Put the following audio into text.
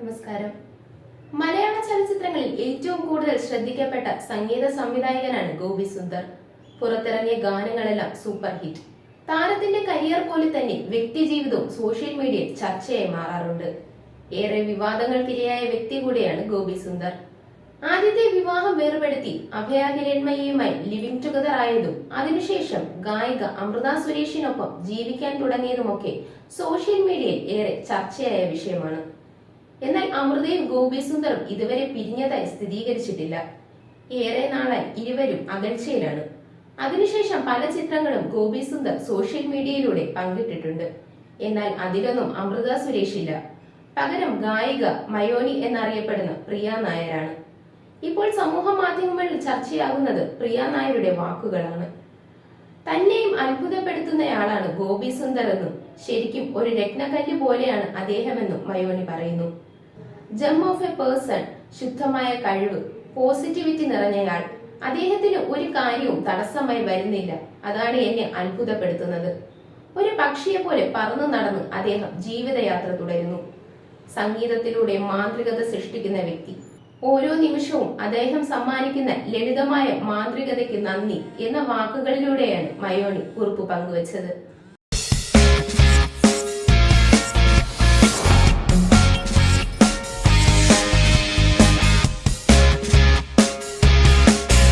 നമസ്കാരം. മലയാള ചലച്ചിത്രങ്ങളിൽ ഏറ്റവും കൂടുതൽ ശ്രദ്ധിക്കപ്പെട്ട സംഗീത സംവിധായകനാണ് ഗോപി സുന്ദർ. പുറത്തിറങ്ങിയ ഗാനങ്ങളെല്ലാം സൂപ്പർ ഹിറ്റ് താരത്തിന്റെ കരിയർ പോലെ തന്നെ വ്യക്തി ജീവിതവും സോഷ്യൽ മീഡിയയിൽ ചർച്ചയായി മാറാറുണ്ട്. ഏറെ വിവാദങ്ങൾക്കിരയായ വ്യക്തി കൂടിയാണ് ഗോപി സുന്ദർ. ആദ്യത്തെ വിവാഹം വേർപെടുത്തി അഭയാകിരൺമയുമായി ലിവിംഗ് ടുഗദർ ആയതും അതിനുശേഷം ഗായിക അമൃത സുരേഷിനൊപ്പം ജീവിക്കാൻ തുടങ്ങിയതുമൊക്കെ സോഷ്യൽ മീഡിയയിൽ ഏറെ ചർച്ചയായ വിഷയമാണ്. എന്നാൽ അമൃതയും ഗോപി സുന്ദറും ഇതുവരെ പിരിഞ്ഞതായി സ്ഥിരീകരിച്ചിട്ടില്ല. ഏറെ നാളായി ഇരുവരും അകൽച്ചയിലാണ്. അതിനുശേഷം പല ചിത്രങ്ങളും ഗോപി സുന്ദർ സോഷ്യൽ മീഡിയയിലൂടെ പങ്കിട്ടിട്ടുണ്ട്. എന്നാൽ അതിലൊന്നും അമൃത സുരേഷ് ഇല്ല. പകരം ഗായിക മയോനി എന്നറിയപ്പെടുന്ന പ്രിയ നായരാണ്. ഇപ്പോൾ സമൂഹ മാധ്യമങ്ങളിൽ ചർച്ചയാകുന്നത് പ്രിയ നായരുടെ വാക്കുകളാണ്. തന്നെയും അത്ഭുതപ്പെടുത്തുന്നയാളാണ് ഗോപി സുന്ദർ എന്നും ശരിക്കും ഒരു രത്നക്കല്ല് പോലെയാണ് അദ്ദേഹമെന്നും മയോണി പറയുന്നു. ജം ഓഫ് എ പേഴ്സൺ ശുദ്ധമായ കഴിവ് പോസിറ്റിവിറ്റി നിറഞ്ഞയാൾ. അദ്ദേഹത്തിന് ഒരു കാര്യവും തടസ്സമായി വരുന്നില്ല. അതാണ് എന്നെ അത്ഭുതപ്പെടുത്തുന്നത്. ഒരു പക്ഷിയെ പോലെ പറന്നു നടന്ന് അദ്ദേഹം ജീവിതയാത്ര തുടരുന്നു. സംഗീതത്തിലൂടെ മാന്ത്രികത സൃഷ്ടിക്കുന്ന വ്യക്തി. ഓരോ നിമിഷവും അദ്ദേഹം സമ്മാനിക്കുന്ന ലളിതമായ മാന്ത്രികതയ്ക്ക് നന്ദി എന്ന വാക്കുകളിലൂടെയാണ് മയോണി കുറിപ്പ് പങ്കുവച്ചത്.